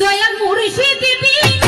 দয়াল মুর্শিদ দিদি